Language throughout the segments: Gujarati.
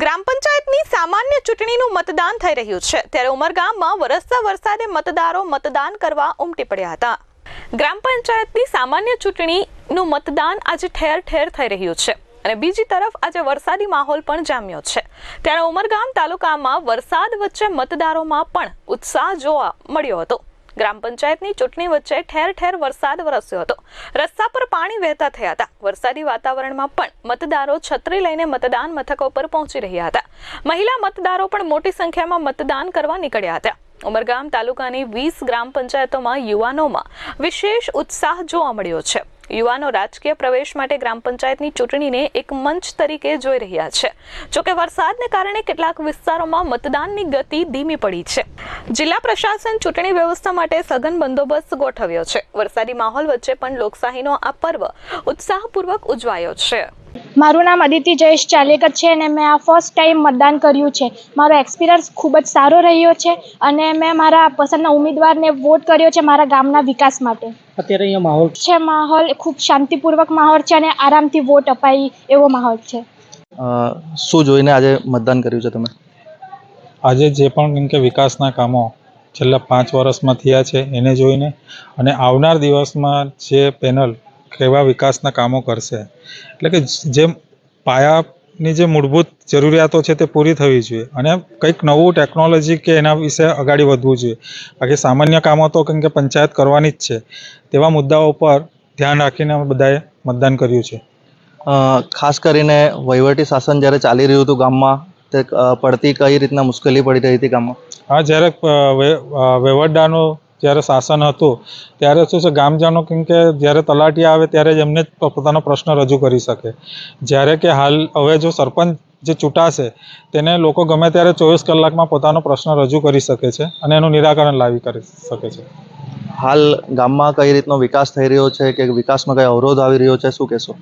ગ્રામ પંચાયતની સામાન્ય ચૂંટણીનું મતદાન થઈ રહ્યું છે. ત્યારે ઉમરગામમાં વરસતા વરસાદે મતદારો મતદાન કરવા ઉમટી પડ્યા હતા. ગ્રામ પંચાયતની સામાન્ય ચૂંટણીનું મતદાન આજે ઠેર ઠેર થઈ રહ્યું છે અને બીજી તરફ આજે વરસાદી માહોલ પણ જામ્યો છે. ત્યારે ઉમરગામ તાલુકામાં વરસાદ વચ્ચે મતદારોમાં પણ ઉત્સાહ જોવા મળ્યો હતો. ગ્રામ પંચાયતની ચૂંટણી વચ્ચે ઠેર ઠેર વરસાદ વરસ્યો હતો. રસ્તા પર પાણી વહેતા થયા હતા. વરસાદી વાતાવરણમાં પણ મતદારો છત્રી લઈને મતદાન મથકો પર પહોંચી રહ્યા હતા. મહિલા મતદારો પણ મોટી સંખ્યામાં મતદાન કરવા નીકળ્યા હતા. ઉમરગામ તાલુકાની વીસ ગ્રામ પંચાયતોમાં યુવાનોમાં વિશેષ ઉત્સાહ જોવા મળ્યો છે. યુવાનો રાજકીય પ્રવેશ માટે ગ્રામ પંચાયતની ચૂંટણીને એક મંચ તરીકે જોઈ રહ્યા છે. જોકે વરસાદને કારણે કેટલાક વિસ્તારોમાં મતદાનની ગતિ ધીમી પડી છે. જિલ્લા પ્રશાસન ચૂંટણી વ્યવસ્થા માટે સઘન બંદોબસ્ત ગોઠવ્યો છે. વરસાદી માહોલ વચ્ચે પણ લોકશાહીનો આ પર્વ ઉત્સાહપૂર્વક ઉજવાયો છે. મારું નામ અદિતિ જયેશ ચાલેકર છે અને મેં આ ફર્સ્ટ ટાઈમ મતદાન કર્યું છે. મારો એક્સપિરિયન્સ ખૂબ જ સારો રહ્યો છે અને મેં મારા પસંદના ઉમેદવારને વોટ કર્યો છે મારા ગામના વિકાસ માટે. અત્યારે અહીંયા માહોલ છે માહોલ ખૂબ શાંતિપૂર્વક માહોલ છે અને આરામથી વોટ અપાય એવો માહોલ છે. શું જોઈને આજે મતદાન કર્યું છે તમે? આજે જે પણ કેમ કે વિકાસના કામો છેલ્લા પાંચ વર્ષમાં થયા છે એને જોઈને અને આવનાર દિવસમાં જે પેનલ કેવા વિકાસના કામો કરશે. એટલે કે જે પાયાની જે મૂળભૂત જરૂરિયાતો છે તે પૂરી થવી જોઈએ અને કંઈક નવું ટેકનોલોજી કે એના વિશે આગળ વધવું જોઈએ. બાકી સામાન્ય કામો તો કેમ કે પંચાયત કરવાની જ છે. તેવા મુદ્દાઓ પર ધ્યાન રાખીને બધાએ મતદાન કર્યું છે. ખાસ કરીને વહીવટી શાસન જ્યારે ચાલી રહ્યું હતું ગામમાં તે પડતી કઈ રીતના મુશ્કેલી પડી રહી હતી ગામમાં? હા જ્યારે વહીવટદારનું જ્યારે શાસન હતું ત્યારે શું છે ગામજનો કેમ કે જ્યારે તલાટી આવે ત્યારે જ એમને પોતાનો પ્રશ્ન રજૂ કરી શકે. જ્યારે કે હાલ હવે જો સરપંચ જે ચૂંટાશે તેને લોકો ગમે ત્યારે ચોવીસ કલાકમાં પોતાનો પ્રશ્ન રજૂ કરી શકે છે અને એનું નિરાકરણ લાવી કરી શકે છે. હાલ ગામમાં કઈ રીતનો વિકાસ થઈ રહ્યો છે કે વિકાસમાં કઈ અવરોધ આવી રહ્યો છે શું કહેશો?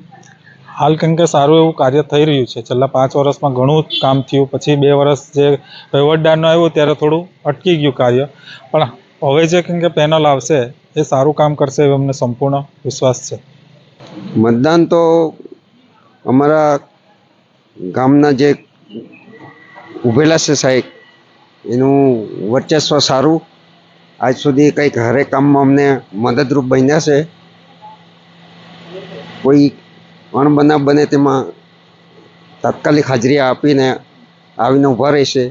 હાલ કેમ કે સારું એવું કાર્ય થઈ રહ્યું છે. છેલ્લા પાંચ વર્ષમાં ઘણું કામ થયું. પછી બે વર્ષ જે વહીવટદારનું આવ્યું ત્યારે થોડું અટકી ગયું કાર્ય. પણ હવે જે કેમ કે પેનલ આવશે, એ સારું કામ કરશે એવો અમને સંપૂર્ણ વિશ્વાસ છે. મતદાન તો અમારા ગામના જે ઊભેલા છે સાહેબ, એનું વર્ચસ્વ સારું. આજ સુધી કંઈક હરેક કામમાં અમને મદદરૂપ બન્યા છે. કોઈ અણબનાવ બને તેમાં તાત્કાલિક હાજરી આપીને આવીને ઊભા રહેશે,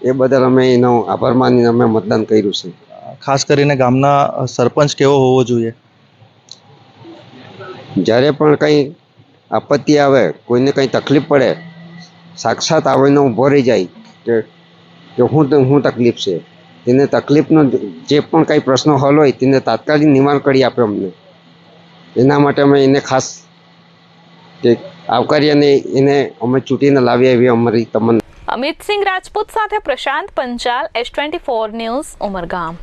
એ બદલ અમે એનો આભાર માનીને અમે મતદાન કર્યું છે. ખાસ કરીને ગામના સરપંચ કેવો હોવો જોઈએ? જ્યારે પણ કંઈ આપત્તિ આવે કોઈને કંઈ તકલીફ પડે સાક્ષાત આવીને ઊભો રહી જાય કે કે હું હું તકલીફ છે. તેને તકલીફનો જે પણ કંઈ પ્રશ્નો હલ હોય તેને તાત્કાલિક નિવારણ કરી આપે અમને. એના માટે અમે એને ખાસ કે આવકારી અને એને અમે ચૂંટીને લાવી એવી અમારી તમન્ના. અમિત સિંહ રાજપૂત સાથે Prashant Panchal S twenty four news Umargam.